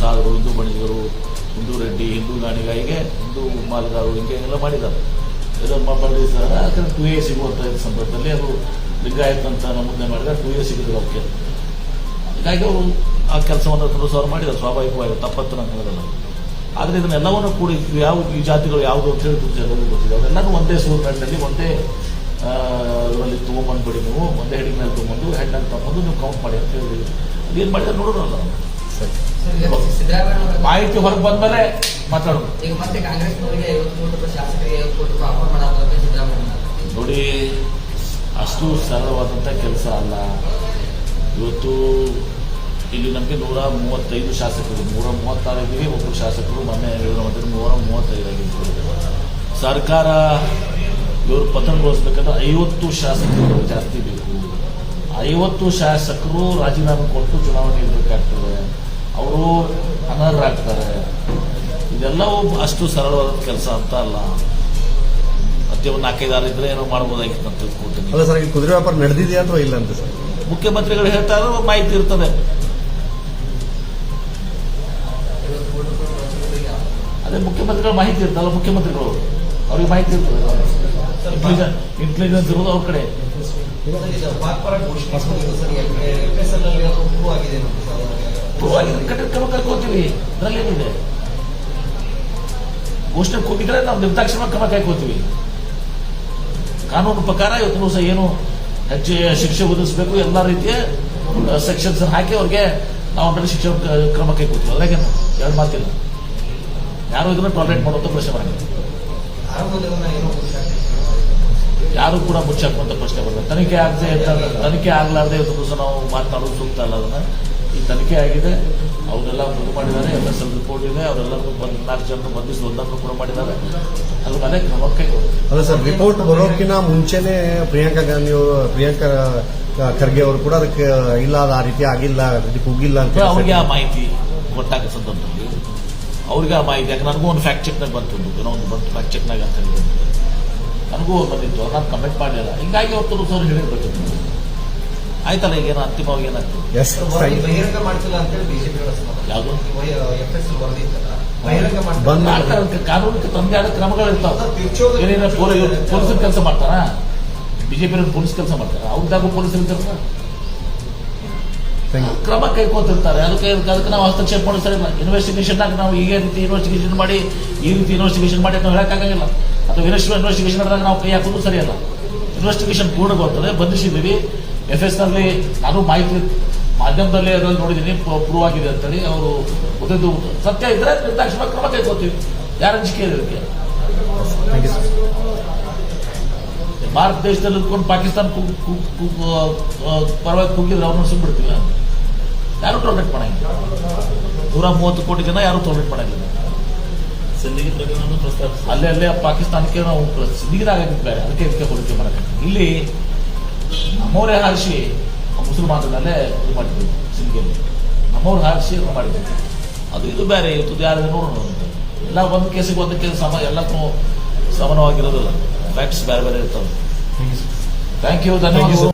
ಸಾಧರು ಹಿಂದೂ ಬಣಿಗರು ಹಿಂದೂ ರೆಡ್ಡಿ, ಹಿಂದೂ ಗಾಣಿಗಾಯಿಗೆ ಹಿಂದೂ ಮಾಲಗಾರರು ಹಿಂಗೆ ಎಲ್ಲ ಮಾಡಿದ್ದಾರೆ ಎಲ್ಲ ಸರ್ ಯಾಕಂದ್ರೆ ಟು ಎ ಸಿಗುವಂಥ ಸಂದರ್ಭದಲ್ಲಿ ಅದು ಲಿಂಗಾಯತ್ ಅಂತ ನಮೂದನೆ ಮಾಡಿದ್ರೆ ಟು ಎ ಸಿಗಿದ್ರು ಅವಕ್ಕೆ ಹೀಗಾಗಿ ಅವರು ಆ ಕೆಲಸವನ್ನು ಪುರಸ್ಕಾರ ಮಾಡಿದ್ದಾರೆ. ಸ್ವಾಭಾವಿಕವಾಗಿ ತಪ್ಪತ್ತು ನಾನು ಹೇಳಲ್ಲ ಆದರೆ ಇದನ್ನೆಲ್ಲವನ್ನು ಕೂಡಿ ಯಾವ ಈ ಜಾತಿಗಳು ಯಾವುದು ಅಂತ ಹೇಳಿ ಜನರಿಗೆ ಗೊತ್ತಿದೆ. ಅವರೆಲ್ಲರೂ ಒಂದೇ ಸೂರ್ನಲ್ಲಿ ಒಂದೇ ಅದರಲ್ಲಿ ತೊಗೊಂಬಂದ್ಬಿಡಿ ನೀವು, ಒಂದೇ ಹೆಡಿಂಗ್ ಮೇಲೆ ತೊಗೊಂಡು ಹೆಣ್ಣಲ್ಲಿ ತಗೊಂಡು ನೀವು ಕೌಂಟ್ ಮಾಡಿ ಅಂತ ಹೇಳಿ. ಅದೇನು ಮಾಡಿದ್ರೆ ನೋಡೋಣ ಮಾಹಿತಿ ಹೊರಗೆ ಬಂದ್ಮೇಲೆ ಮಾತಾಡೋಣ ಈಗ ಮತ್ತೆ ಸಿದ್ದರಾಮಯ್ಯ ನೋಡಿ ಅಷ್ಟು ಸರಳವಾದಂಥ ಕೆಲಸ ಅಲ್ಲ. ಇವತ್ತು ಇಲ್ಲಿ ನಮಗೆ ನೂರ ಮೂವತ್ತೈದು ಶಾಸಕರು ನೂರ ಮೂವತ್ತಾರು ಇದ್ದೀವಿ ಒಬ್ಬರು ಶಾಸಕರು ಮೊನ್ನೆ ಹೇಳಿದ್ರು ನೂರ ಮೂವತ್ತೈದಾಗಿದ್ದರು ಸರ್ಕಾರ ಇವರು ಪತನಗೊಳಿಸ್ಬೇಕಂದ್ರೆ ಐವತ್ತು ಶಾಸಕರು ಜಾಸ್ತಿ ಬೇಕು. ಐವತ್ತು ಶಾಸಕರು ರಾಜೀನಾಮೆ ಕೊಟ್ಟು ಚುನಾವಣೆ ನಿಲ್ಲಬೇಕಾಗ್ತದೆ ಅವರು ಅನರ್ಹರಾಗ್ತಾರೆ ಇದೆಲ್ಲವೂ ಅಷ್ಟು ಸರಳವಾದ ಕೆಲಸ ಅಂತ ಅಲ್ಲ. ಮತ್ತೆ ಒಂದು ನಾಲ್ಕೈದು ಆರು ಇದ್ರೆ ಏನೋ ಮಾಡ್ಬೋದಾಗಿತ್ತು ಅಂತ ತಿಳ್ಕೊಳ್ತೀನಿ ಅಲ್ಲ ಸರ್ ಈ ಕುದುರೆ ವ್ಯಾಪಾರ ನಡೆದಿದೆಯಾ ಅಥವಾ ಇಲ್ಲ ಅಂತ ಸರ್? ಮುಖ್ಯಮಂತ್ರಿಗಳು ಹೇಳ್ತಾ ಇರೋ ಮಾಹಿತಿ ಇರ್ತದೆ. ಅದೇ ಮುಖ್ಯಮಂತ್ರಿಗಳ ಮಾಹಿತಿ ಇರ್ತಲ್ಲ ಮುಖ್ಯಮಂತ್ರಿಗಳು. ಅವ್ರಿಗೆ ಮಾಹಿತಿ ಇರ್ತದೆ. ಇಂಟೆಲಿಜೆನ್ಸ್ ಇಂಟೆಲಿಜೆನ್ಸ್ ಇರೋದು ಅವ್ರ ಕಡೆ ಪ್ರೂವ್ ಆಗಿದೆ ಕಠಿಣ ಘೋಷಣೆ ಕೂಗಿದ್ರೆ ನಾವು ನಿರ್ದಾಕ್ಷಿಣ್ಯ ಕ್ರಮ ಕೈಕೋತೀವಿ ಕಾನೂನು ಪ್ರಕಾರ ಇವತ್ತು ಸಹ ಏನು ಹೆಚ್ಚು ಶಿಕ್ಷೆ ಒದಗಿಸಬೇಕು, ಎಲ್ಲ ರೀತಿಯ ಸೆಕ್ಷನ್ಸ್ ಹಾಕಿ ಅವ್ರಿಗೆ ನಾವು ಅಂದ್ರೆ ಶಿಕ್ಷಣ ಕ್ರಮ ಕೈಕೋತೀವಿ ಅದ್ರಾಗೇನು ಎರಡು ಮಾತಿಲ್ಲ. ಯಾರು ಇದನ್ನ ಟಾಲರೇಟ್ ಮಾಡುವಂತ ಪ್ರಶ್ನೆ ಮಾಡಿಲ್ಲ ಯಾರು ಕೂಡ ಮುಚ್ಚಾಕುವಂತ ಪ್ರಶ್ನೆ ಬರ್ತದೆ ತನಿಖೆ ಆಗದೆ ತನಿಖೆ ಆಗ್ಲಾರ್ದೆ ಇವತ್ತು ನಾವು ಮಾತನಾಡೋದು ಸೂಕ್ತ ಅಲ್ಲ ಅದನ್ನ. ಈ ತನಿಖೆ ಆಗಿದೆ. ಅವರೆಲ್ಲ ಬಂದು ಮಾಡಿದ್ದಾರೆ. ಎಲ್ಲ ಸಲ ರಿಪೋರ್ಟ್ ಇದೆ. ಅವರೆಲ್ಲರೂ ಬಂದು ನಾಲ್ಕು ಜನ ಬಂಧಿಸಿ ಒಂದನ್ನು ಕೂಡ ಮಾಡಿದ್ದಾರೆ. ಅಲ್ಲಿ ಮೇಲೆ ಕ್ರಮ ಕೈಗೊಳ್ಳಿ ಅಲ್ಲ ಸರ್ ರಿಪೋರ್ಟ್ ಬರೋಕ್ಕಿಂತ ಮುಂಚೆನೇ ಪ್ರಿಯಾಂಕಾ ಗಾಂಧಿ ಅವರು ಪ್ರಿಯಾಂಕಾ ಖರ್ಗೆ ಅವರು ಕೂಡ ಅದಕ್ಕೆ ಇಲ್ಲ ಅದು ಆ ರೀತಿ ಆಗಿಲ್ಲ ಅದಕ್ಕೆ ಹೋಗಿಲ್ಲ ಅಂತ ಅವ್ರಿಗೆ ಆ ಮಾಹಿತಿ ಕೊಟ್ಟಾಗ ಸಂದರ್ಭದಲ್ಲಿ ಅವ್ರಿಗೆ ಆ ಮಾಹಿತಿ ಯಾಕೆ ನನಗೂ ಒಂದು ಫ್ಯಾಕ್ಟ್ ಚೆಕ್ನಾಗ ಬಂತು ಏನೋ ಒಂದು ಬಂತು ಫ್ಯಾಕ್ಟ್ ಚೆಕ್ನಾಗ ಅಂತ ಹೇಳಿ ನನಗೂ ನನಗೂ ಬಂದಿತ್ತು. ನಾನು ಕಮೆಂಟ್ ಮಾಡಲಿಲ್ಲ. ಹಿಂಗಾಗಿ ಅವ್ರು ತೋರಿಸೋರು ಹೇಳಿರ್ಬೇಕು ಆಯ್ತಲ್ಲ ಈಗ ಏನೋ ಅಂತಿಮವಾಗಿ ಏನಾಗ್ತದೆ ಬಹಿರಂಗ ಮಾಡ್ತಿಲ್ಲ ಅಂತೇಳಿ ಬಿಜೆಪಿ ಯಾವುದು? ಎಫ್ ಎಸ್ ವರದಿ ಇತ್ತಲ್ಲ ಕಾನೂನಿಗೆ ತಂದೆ ಆದ ಕ್ರಮಗಳು ಇರ್ತಾವ ಪೊಲೀಸರ ಕೆಲಸ ಮಾಡ್ತಾರ? ಬಿಜೆಪಿ ಪೊಲೀಸ್ ಕೆಲಸ ಮಾಡ್ತಾರ? ಅವ್ರದ್ದಾಗೂ ಪೊಲೀಸರು ಕೆಲಸ ಕ್ರಮ ಕೈಕೋತಿರ್ತಾರೆ ಅದಕ್ಕೆ ಅದಕ್ಕೆ ನಾವು ಹಸ್ತಕ್ಷೇಪ ಸರಿ ಆಗಿ ಇನ್ವೆಸ್ಟಿಗೇಷನ್ನಾಗ ನಾವು ಈಗ ರೀತಿ ಇನ್ವೆಸ್ಟಿಗೇಷನ್ ಮಾಡಿ ಈ ರೀತಿ ಇನ್ವೆಸ್ಟಿಗೇಷನ್ ಮಾಡಿ ನಾವು ಹೇಳಕ್ಕಾಗಂಗಿಲ್ಲ ಅಥವಾ ಇನ್ವೆಸ್ಟಿಗೇಷನ್ ಮಾಡಿದಾಗ ನಾವು ಕೈ ಹಾಕೋದು ಸರಿಯಲ್ಲ. ಇನ್ವೆಸ್ಟಿಗೇಷನ್ ಪೂರ್ಣಗೊಳ್ತದೆ. ಬಂಧಿಸಿದ್ದೀವಿ. ಎಫ್ ಎಸ್ನಲ್ಲಿ ನಾನು ಮಾಹಿತಿ ಮಾಧ್ಯಮದಲ್ಲಿ ಅದನ್ನು ನೋಡಿದ್ದೀನಿ. ಪ್ರೂವ್ ಆಗಿದೆ ಅಂತೇಳಿ ಅವರು ಗೊತ್ತಿದ್ದು ಸತ್ಯ ಇದ್ರೆ ತಕ್ಷಣ ಕ್ರಮ ಕೈಗೊಳ್ತೀವಿ ಯಾರ ಅಂಜಿಕೆ ಇದೆ ಇದಕ್ಕೆ? ಭಾರತ ದೇಶದಲ್ಲಿ ಇದ್ಕೊಂಡು ಪಾಕಿಸ್ತಾನ ಪರವಾಗಿ ಕುಗ್ಗಿದ್ರೆ ಅವ್ರನ್ನ ಸುಮ್ಬಿಡ್ತೀವಿ ಯಾರು ಟೋಲ್ರೇಟ್ ಮಾಡಂಗಿಲ್ಲ? ನೂರ ಮೂವತ್ತು ಕೋಟಿ ಜನ ಯಾರು ಟೋಲ್ರೇಟ್ ಮಾಡಂಗಿಲ್ಲ? ಅಲ್ಲೇ ಅಲ್ಲೇ ಪಾಕಿಸ್ತಾನಕ್ಕೆ ನಾವು ಸಿಂಧಿಗಿದಾಗಿದ್ದು ಬೇರೆ ಅದಕ್ಕೆ ಇದಕ್ಕೆ ಹೋಲಿಕೆ ಮಾಡಕ್ಕೆ. ಇಲ್ಲಿ ನಮ್ಮವರೇ ಹಾರಿಸಿ ಮುಸಲ್ಮಾನರಲ್ಲೇ ಇದು ಮಾಡಿದ್ರು ಸಿಂಧಿಯಲ್ಲಿ. ನಮ್ಮವ್ರು ಹಾರಿಸಿ ಇದು ಮಾಡಿದ್ರು ಅದು ಇದು ಬೇರೆ ಇವತ್ತು ಯಾರು ನೋಡೋಣ. ಎಲ್ಲ ಒಂದು ಕೇಸಿಗೆ ಒಂದು ಕೇಸ್ ಸಮ ಎಲ್ಲಕ್ಕೂ ಸಮಾನವಾಗಿರೋದಿಲ್ಲ. ಫ್ಯಾಕ್ಟ್ಸ್ ಬೇರೆ ಬೇರೆ ಇರ್ತವೆ. ಥ್ಯಾಂಕ್ ಯು ಧನ್ಯವಾದಗಳು.